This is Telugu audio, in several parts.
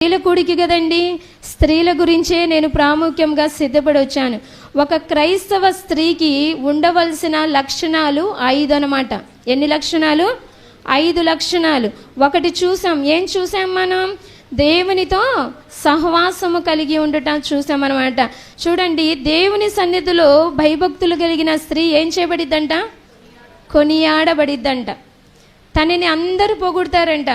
స్త్రీల కూడికి కదండి? స్త్రీల గురించే నేను ప్రాముఖ్యంగా సిద్ధపడొచ్చాను ఒక క్రైస్తవ స్త్రీకి ఉండవలసిన లక్షణాలు ఐదు అన్నమాట. ఎన్ని లక్షణాలు? ఐదు లక్షణాలు. ఒకటి చూసాం. ఏం చూసాం మనం? దేవునితో సహవాసము కలిగి ఉండటం చూసామన్నమాట చూడండి దేవుని సన్నిధిలో భయభక్తులు కలిగిన స్త్రీ ఏం చేయబడిద్దంట? కొనియాడబడిద్దంట. తనని అందరూ పొగుడతారంట.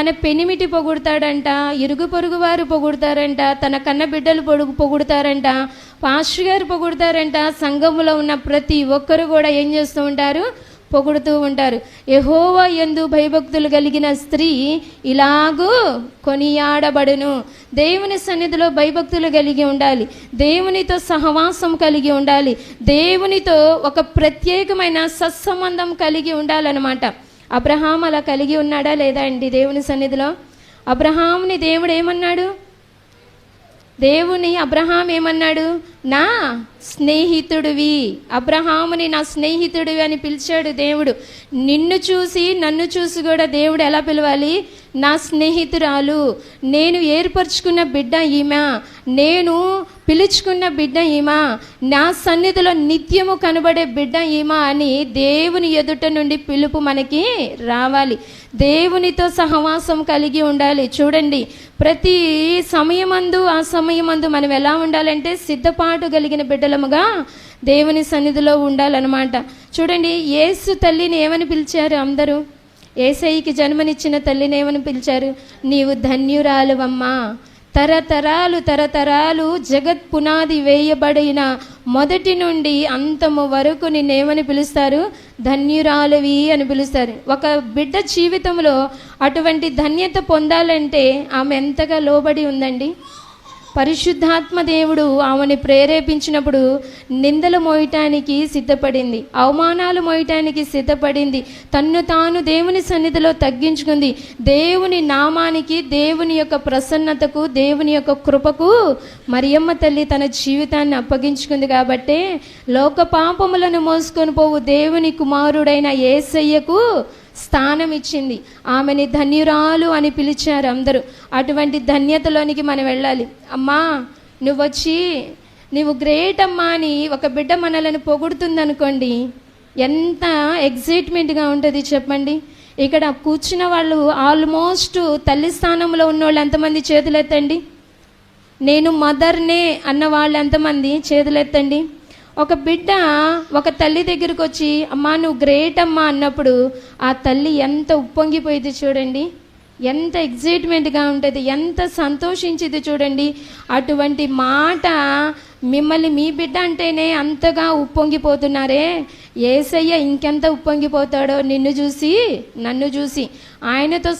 తన పెనిమిటి పొగుడతాడంట ఇరుగు పొరుగు వారు పొగుడతారంట తన కన్న బిడ్డలు పొడుగు పొగుడతారంట పాస్టర్ గారు పొగుడతారంట సంఘములో ఉన్న ప్రతి ఒక్కరు కూడా ఏం చేస్తూ ఉంటారు? పొగుడుతూ ఉంటారు. ఎహోవా ఎందు భయభక్తులు కలిగిన స్త్రీ ఇలాగూ కొనియాడబడును. దేవుని సన్నిధిలో భయభక్తులు కలిగి ఉండాలి. దేవునితో సహవాసం కలిగి ఉండాలి. దేవునితో ఒక ప్రత్యేకమైన సత్సంబంధం కలిగి ఉండాలన్నమాట. అబ్రహాం అలా కలిగి ఉన్నాడా లేదా అండి దేవుని సన్నిధిలో? అబ్రహాంని దేవుడు ఏమన్నాడు? దేవుని అబ్రహాం ఏమన్నాడు? నా స్నేహితుడివి. అబ్రహాముని నా స్నేహితుడివి అని పిలిచాడు దేవుడు. నిన్ను చూసి నన్ను చూసి కూడా దేవుడు ఎలా పిలవాలి? నా స్నేహితురాలు. నేను ఏర్పరచుకున్న బిడ్డ ఈమె. నేను పిలుచుకున్న బిడ్డ ఈమా నా సన్నిధిలో నిత్యము కనబడే బిడ్డ ఈమా అని దేవుని ఎదుట నుండి పిలుపు మనకి రావాలి. దేవునితో సహవాసం కలిగి ఉండాలి. చూడండి ప్రతి సమయమందు ఆ సమయమందు మనం ఎలా ఉండాలంటే సిద్ధపాటు కలిగిన బిడ్డలముగా దేవుని సన్నిధిలో ఉండాలన్నమాట. చూడండి ఏసు తల్లిని ఏమని పిలిచారు అందరూ? ఏసైకి జన్మనిచ్చిన తల్లిని ఏమని పిలిచారు? నీవు ధన్యురాలువమ్మా. తరతరాలు తరతరాలు జగత్ పునాది వేయబడిన మొదటి నుండి అంతము వరకు నిన్నేమని పిలుస్తారు? ధన్యురాలవి అని పిలుస్తారు. ఒక బిడ్డ జీవితంలో అటువంటి ధన్యత పొందాలంటే ఆమె ఎంతగా లోబడి ఉందండి? పరిశుద్ధాత్మ దేవుడు ఆమెని ప్రేరేపించినప్పుడు నిందలు మోయటానికి సిద్ధపడింది అవమానాలు మోయటానికి సిద్ధపడింది తన్ను తాను దేవుని సన్నిధిలో తగ్గించుకుంది. దేవుని నామానికి దేవుని యొక్క ప్రసన్నతకు దేవుని యొక్క కృపకు మరియమ్మ తల్లి తన జీవితాన్ని అప్పగించుకుంది కాబట్టే లోక పాపములను మోసుకొని పోవు దేవుని కుమారుడైన ఏసయ్యకు స్థానం ఇచ్చింది. ఆమెని ధన్యురాలు అని పిలిచారు అందరూ. అటువంటి ధన్యతలోనికి మనం వెళ్ళాలి. అమ్మా నువ్వు వచ్చి నువ్వు గ్రేట్ అమ్మా అని ఒక బిడ్డ మనలను పొగుడుతుందనుకోండి ఎంత ఎగ్జైట్మెంట్గా ఉంటుంది చెప్పండి. ఇక్కడ కూర్చున్న వాళ్ళు ఆల్మోస్ట్ తల్లి స్థానంలో ఉన్న వాళ్ళు ఎంతమంది చేతులు ఎత్తండి నేను మదర్నే అన్న వాళ్ళు ఎంతమంది చేతులు ఎత్తండి ఒక బిడ్డ ఒక తల్లి దగ్గరకు వచ్చి అమ్మా నువ్వు గ్రేట్ అమ్మా అన్నప్పుడు ఆ తల్లి ఎంత ఉప్పొంగిపోయింది చూడండి. ఎంత ఎగ్జైట్మెంట్గా ఉంటుంది ఎంత సంతోషించింది చూడండి. అటువంటి మాట మిమ్మల్ని మీ బిడ్డ అంటేనే అంతగా ఉప్పొంగిపోతున్నారే. ఏసయ్య ఇంకెంత ఉప్పొంగిపోతాడో నిన్ను చూసి నన్ను చూసి. ఆయనతో